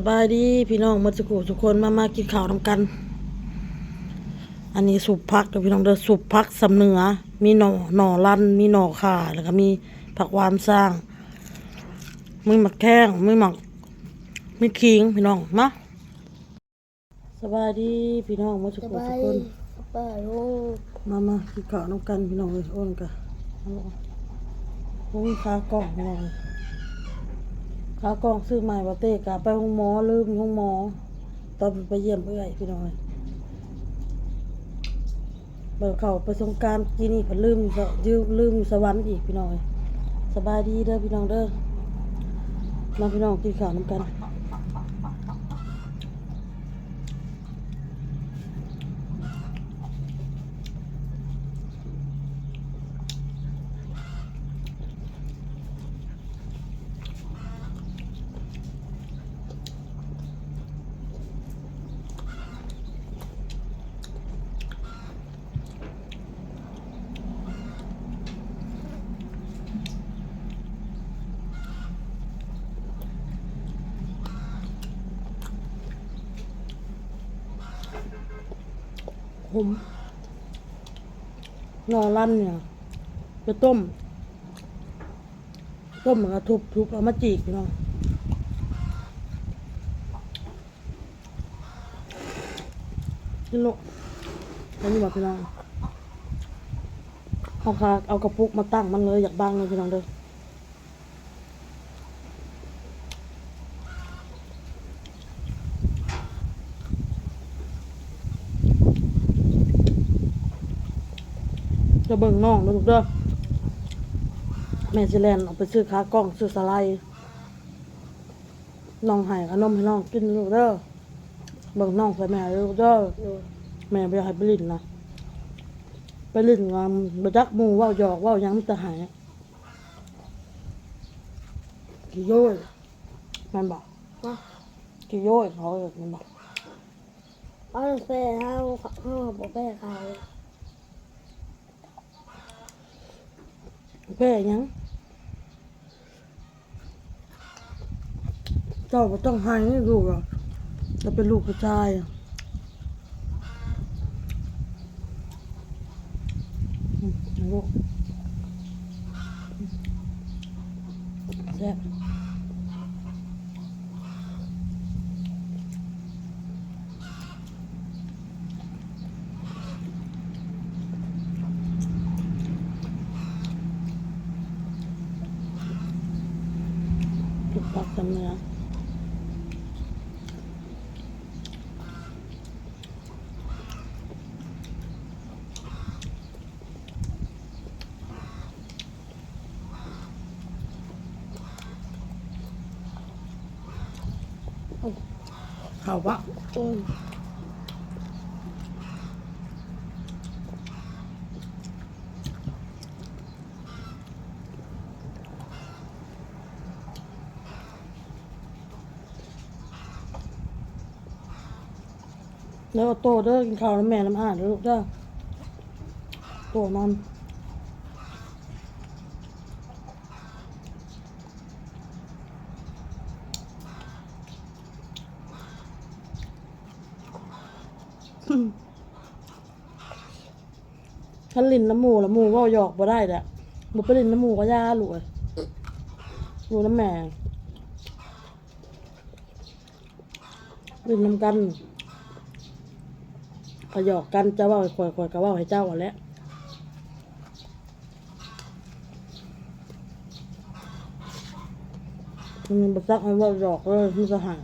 สบายดีพี่น้องหมาสุกุทุกคนมามากินข้าวนำกัน อันนี้สุปพักเดี๋ยวพี่น้องเด้อสุปพักสำเนือ มีหน่อหน่อลันมีหน่อข่าแล้วก็มีผักหวานสร้างมีหมักแข้งมีหมักมีขิงพี่น้องมาสบายดีพี่น้องหมาสุสกุบาทุยกคนสบายโอ้มามากินข้าวนำกันพี่น้องเลยโอนกันเอาโอ้ยขากล่องพี่น้อง ขากองซื้อใหม่บาเต้กะไปห้องหมอลืมห้องหมอ ตอนไปเยี่ยมเอื้อยพี่น้อยเบิดเขาไปสงกรารกินนี่ผันลืมอยู่สยืมลืมสวรรค์อีกพี่น้อย สบายดีเด้อพี่น้องเด้อมาพี่น้องกินข้าวน้ำกัน ผมนอลั่นเนี่ยไปต้ม ต้มแล้วก็ทุบทุบเอามาจีกพี่น้องกินโลอันนี้บอกพี่น้องเอาคาเอากระปุกมาตั้งมันเลยอยากบ้างเลยพี่น้องเด้อ จะเบิ่งน้องเด้อลูกเด้อแม่สิแลนออกไปซื้อขากล้องซื้อสไลด์น้องให้ขนมให้น้องกินลูกเด้อเบิ่งน้องใส่แม่ลูกเด้อโอ้แม่บ่อยากให้ไปลิ้นนะไปลิ้นงามบ่จักหมู่เว้าหยอกเว้าหยังมันจะหายกี่โย้ยมันบอกมากี่โย้ยเขาเอิ้นมันบอก เอาแฟ่เฮาเฮาบอกแฟ่เขา แพ้หยังเจ้าก็ต้องให้ลูกอะจะเป็นลูกผู้ชายอะอืมเอาลูกแซ่บ ถูกปักสำเนื้อข้าวบะ อืม แล้วโตเด้อกินข้าวน้ำแม่น้ำอาหารเด้อลูกเด้อโตนอนฉันลินน้ำหมูล้วหมูว่าหยอกบ่ได้แหละบ่ไปลินน้ำหมูก็ย่าลูกเอ้ยลูกน้ำแม่ลินน้ำกัน ก็หยอกกันจะว่าข่อยข่อยก็ว่าให้เจ้าอะแหล้วมันบักซักมันว่าหยอกเลยมันจะหาย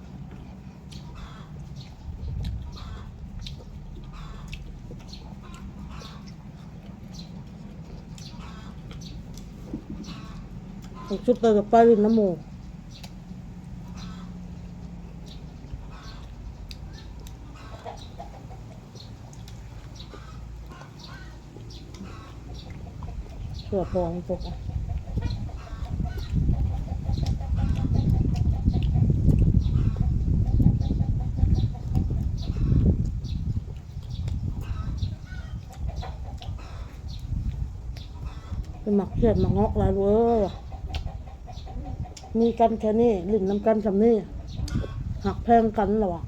ชุดเตยกับป้าลินน้ำหมู สือพองปกเป็นหมักเขียดหมักงอกหลายเว้ยมีกันแค่นี้ลิ่นน้ำกันสำนี่หักแพงกันหรอวะ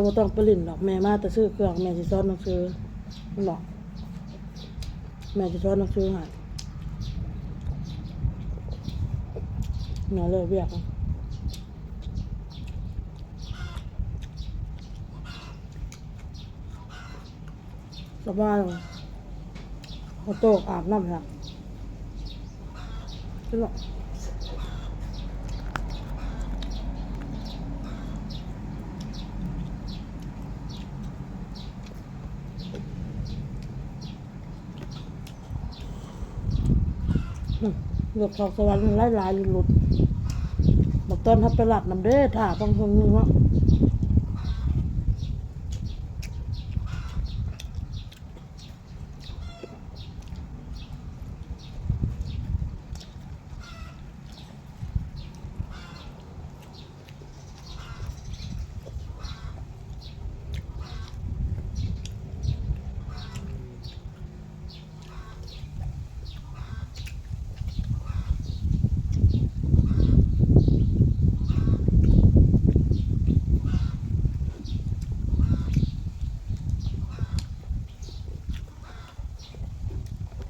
จะบ่ต้องไปลิ่นหรอกแม่มาแต่ซื้อเครื่องแม่สิสอนหนังสือมันบอกแม่สิสอนหนังสือให้แม่เลิกเรียกสบายเลยเขาโตกอาบน้ำครับใช่หรอ เลือกของสวรรค์มันหลายๆหลุดบอกตอนทับไปหลับน้ำเด้อถ่าต้องทนนึงวะ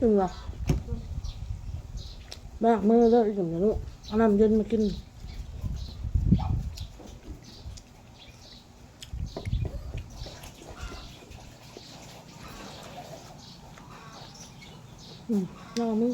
จริงหรอกบกมือเลยอย่างนี้ลูกเอาน้ำเย็นมากินอืมน้ำมือ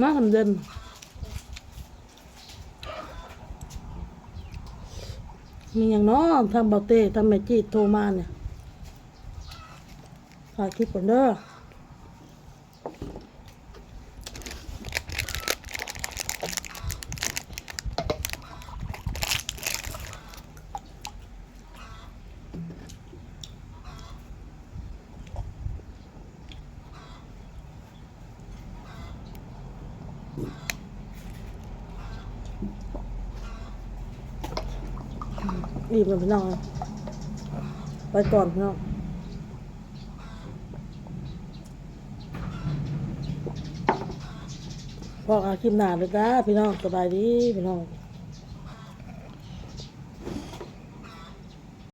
มาทำเดินมีอย่างน้อทางเบาเต้ทางแมจิโทรมาเนี่ยถ่ายคลิปก่อนเด้อ รีบกันพี่น้องไปก่อนพี่น้องพออาคลิปหนาเลยจ้าพี่น้องสบายดีพี่น้อง